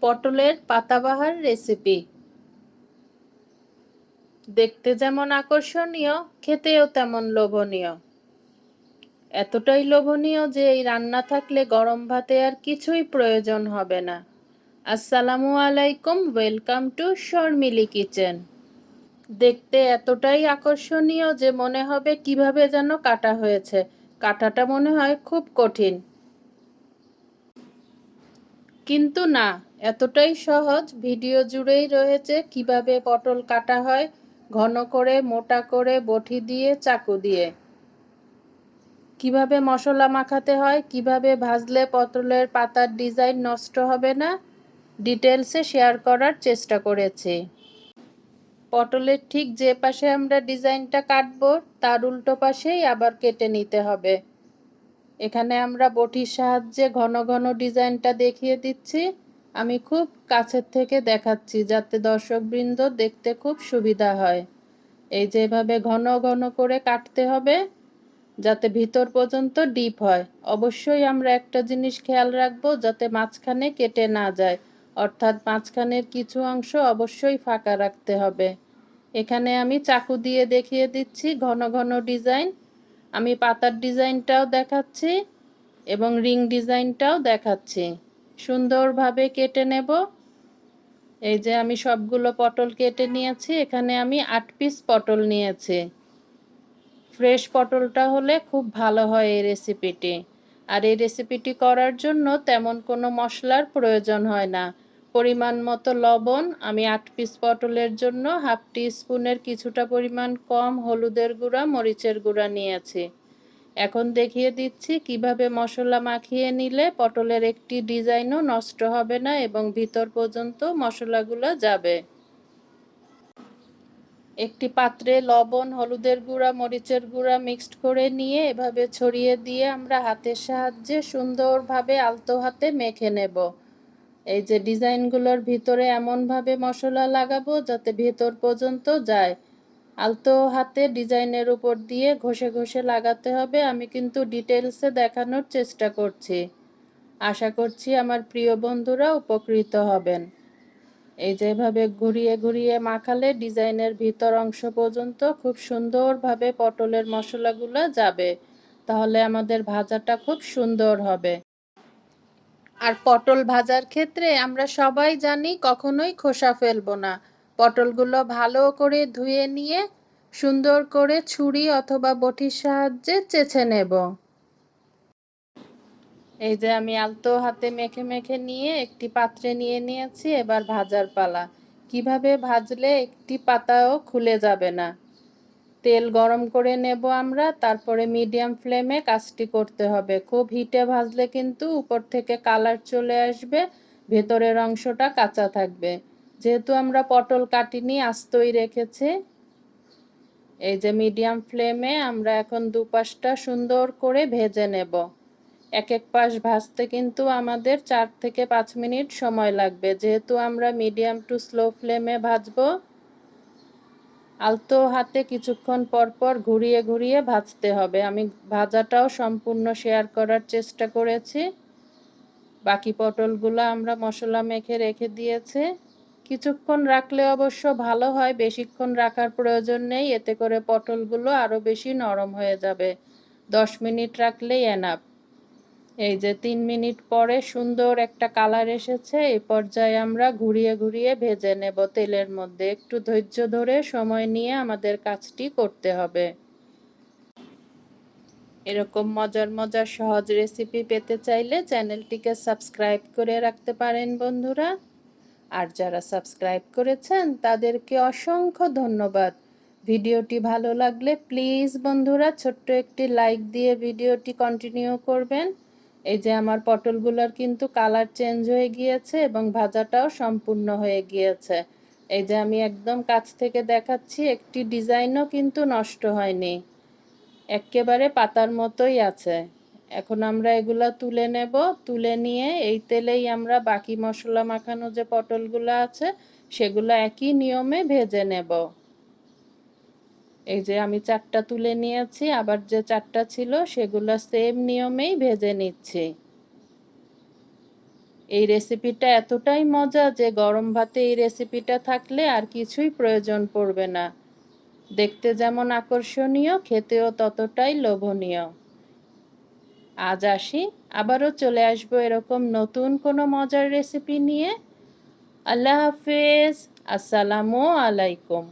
পটলের পাতাবাহার রেসিপি দেখতে যেমন আকর্ষণীয়, খেতেও তেমন লোভনীয়। এতটাই লোভনীয় যে এই রান্না থাকলে গরম ভাতে আর কিছুই প্রয়োজন হবে না। আসসালামু আলাইকুম, ওয়েলকাম টু শর্মিলি কিচেন। দেখতে এতটাই আকর্ষণীয় যে মনে হবে কীভাবে যেন কাটা হয়েছে। কাটাটা মনে হয় খুব কঠিন। কিন্তু না, এতটাই সহজ। ভিডিও জুড়েই রয়েছে কীভাবে পটল কাটা হয়, ঘন করে, মোটা করে, বটি দিয়ে, চাকু দিয়ে। কীভাবে মশলা মাখাতে হয়, কীভাবে ভাজলে পটলের পাতার ডিজাইন নষ্ট হবে না ডিটেলসে শেয়ার করার চেষ্টা করেছি। পটলের ঠিক যে পাশে আমরা ডিজাইনটা কাটবো, তার উল্টো পাশেই আবার কেটে নিতে হবে। এখানে আমরা বটির সাহায্যে ঘন ঘন ডিজাইনটা দেখিয়ে দিচ্ছি। আমি খুব কাছের থেকে দেখাচ্ছি যাতে দর্শকবৃন্দ দেখতে খুব সুবিধা হয়। এই যেভাবে ঘন ঘন করে কাটতে হবে যাতে ভিতর পর্যন্ত ডিপ হয়। অবশ্যই আমরা একটা জিনিস খেয়াল রাখব যাতে মাঝখানে কেটে না যায়। অর্থাৎ মাঝখানের কিছু অংশ অবশ্যই ফাঁকা রাখতে হবে। এখানে আমি চাকু দিয়ে দেখিয়ে দিচ্ছি ঘন ঘন ডিজাইন। আমি পাতার ডিজাইনটাও দেখাচ্ছি এবং রিং ডিজাইনটাও দেখাচ্ছি। সুন্দরভাবে কেটে নেব। এই যে আমি সবগুলো পটল কেটে নিয়েছি, এখানে আমি আট পিস পটল নিয়েছি। ফ্রেশ পটলটা হলে খুব ভালো হয় এই রেসিপিটি আর এই রেসিপিটি করার জন্য তেমন কোনো মশলার প্রয়োজন হয় না। পরিমাণ মতো লবণ, আমি আট পিস পটলের জন্য হাফ টি স্পুনের কিছুটা পরিমাণ কম হলুদের গুঁড়া, মরিচের গুঁড়া নিয়েছি। এখন দেখিয়ে দিচ্ছি কীভাবে মশলা মাখিয়ে নিলে পটলের একটি ডিজাইনও নষ্ট হবে না এবং ভিতর পর্যন্ত মশলাগুলো যাবে। একটি পাত্রে লবণ, হলুদের গুঁড়া, মরিচের গুঁড়া মিক্সড করে নিয়ে এভাবে ছড়িয়ে দিয়ে আমরা হাতের সাহায্যে সুন্দরভাবে আলতো হাতে মেখে নেব। এই যে ডিজাইনগুলোর ভিতরে এমনভাবে মশলা লাগাবো যাতে ভেতর পর্যন্ত যায়। আলতো হাতে ডিজাইনের উপর দিয়ে ঘষে ঘষে লাগাতে হবে। আমি কিন্তু ডিটেলসে দেখানোর চেষ্টা করছি। আশা করছি আমার প্রিয় বন্ধুরা উপকৃত হবেন। এই যেভাবে ঘুরিয়ে ঘুরিয়ে মাখালে ডিজাইনের ভিতর অংশ পর্যন্ত খুব সুন্দরভাবে পটলের মশলাগুলো যাবে। তাহলে আমাদের ভাজাটা খুব সুন্দর হবে। আর পটল ভাজার ক্ষেত্রে আমরা সবাই জানি কখনোই খোসা ফেলব না। পটলগুলো ভালো করে ধুয়ে নিয়ে, সুন্দর করে ছুরি অথবা বটির সাহায্যে চেছে নেব। এই যে আমি আলতো হাতে মেখে মেখে নিয়ে একটি পাত্রে নিয়ে নিয়েছি, এবার ভাজার পালা। কীভাবে ভাজলে একটি পাতাও খুলে যাবে না? তেল গরম করে নেব আমরা, তারপরে মিডিয়াম ফ্লেমে কাজটি করতে হবে। খুব হিটে ভাজলে কিন্তু উপর থেকে কালার চলে আসবে, ভেতরের অংশটা কাঁচা থাকবে। যেহেতু আমরা পটল কাটিনি, আস্তই রেখেছি। এই যে মিডিয়াম ফ্লেমে আমরা এখন দুপাশটা সুন্দর করে ভেজে নেব। এক এক পাশ ভাজতে কিন্তু আমাদের চার থেকে পাঁচ মিনিট সময় লাগবে। যেহেতু আমরা মিডিয়াম টু স্লো ফ্লেমে ভাজবো আলতো হাতে কিছুক্ষণ পর পর ঘুরিয়ে ঘুরিয়ে ভাজতে হবে। আমি ভাজাটাও সম্পূর্ণ শেয়ার করার চেষ্টা করেছি। বাকি পটলগুলো আমরা মশলা মেখে রেখে দিয়েছে। কিছুক্ষণ রাখলে অবশ্য ভালো হয়, বেশিক্ষণ রাখার প্রয়োজন নেই। এতে করে পটলগুলো আরও বেশি নরম হয়ে যাবে। দশ মিনিট রাখলেই এনাফ এই যে তিন মিনিট পরে সুন্দর একটা কালার এসেছে এই পর্যায়ে আমরা ঘুরিয়ে ঘুরিয়ে ভেজে নেব তেলের মধ্যে। একটু ধৈর্য ধরে সময় নিয়ে আমাদের কাজটি করতে হবে। এরকম মজার মজার সহজ রেসিপি পেতে চাইলে চ্যানেলটিকে সাবস্ক্রাইব করে রাখতে পারেন বন্ধুরা। আর যারা সাবস্ক্রাইব করেছেন, তাদেরকে অসংখ্য ধন্যবাদ। ভিডিওটি ভালো লাগলে প্লিজ বন্ধুরা ছোট্ট একটি লাইক দিয়ে ভিডিওটি কন্টিনিউ করবেন। এই যে আমার পটলগুলোর কিন্তু কালার চেঞ্জ হয়ে গিয়েছে এবং ভাজাটাও সম্পূর্ণ হয়ে গিয়েছে। এই যে আমি একদম কাছ থেকে দেখাচ্ছি, একটি ডিজাইনও কিন্তু নষ্ট হয়নি। একেবারে পাতার মতোই আছে। এখন আমরা এগুলা তুলে নেব। তুলে নিয়ে এই তেলেই আমরা বাকি মশলা মাখানো যে পটলগুলো আছে, সেগুলো একই নিয়মে ভেজে নেব। এই যে আমি চারটা তুলে নিয়েছি, আবার যে চারটা ছিল সেগুলো সেম নিয়মেই ভেজে নিচ্ছি। এই রেসিপিটা এতটাই মজা যে গরম ভাতে এই রেসিপিটা থাকলে আর কিছুই প্রয়োজন পড়বে না। দেখতে যেমন আকর্ষণীয়, খেতেও ততটাই লোভনীয়। আজ আসি, আবারও চলে আসব এরকম নতুন কোনো মজার রেসিপি নিয়ে। আল্লাহ হাফেজ, আসসালামু আলাইকুম।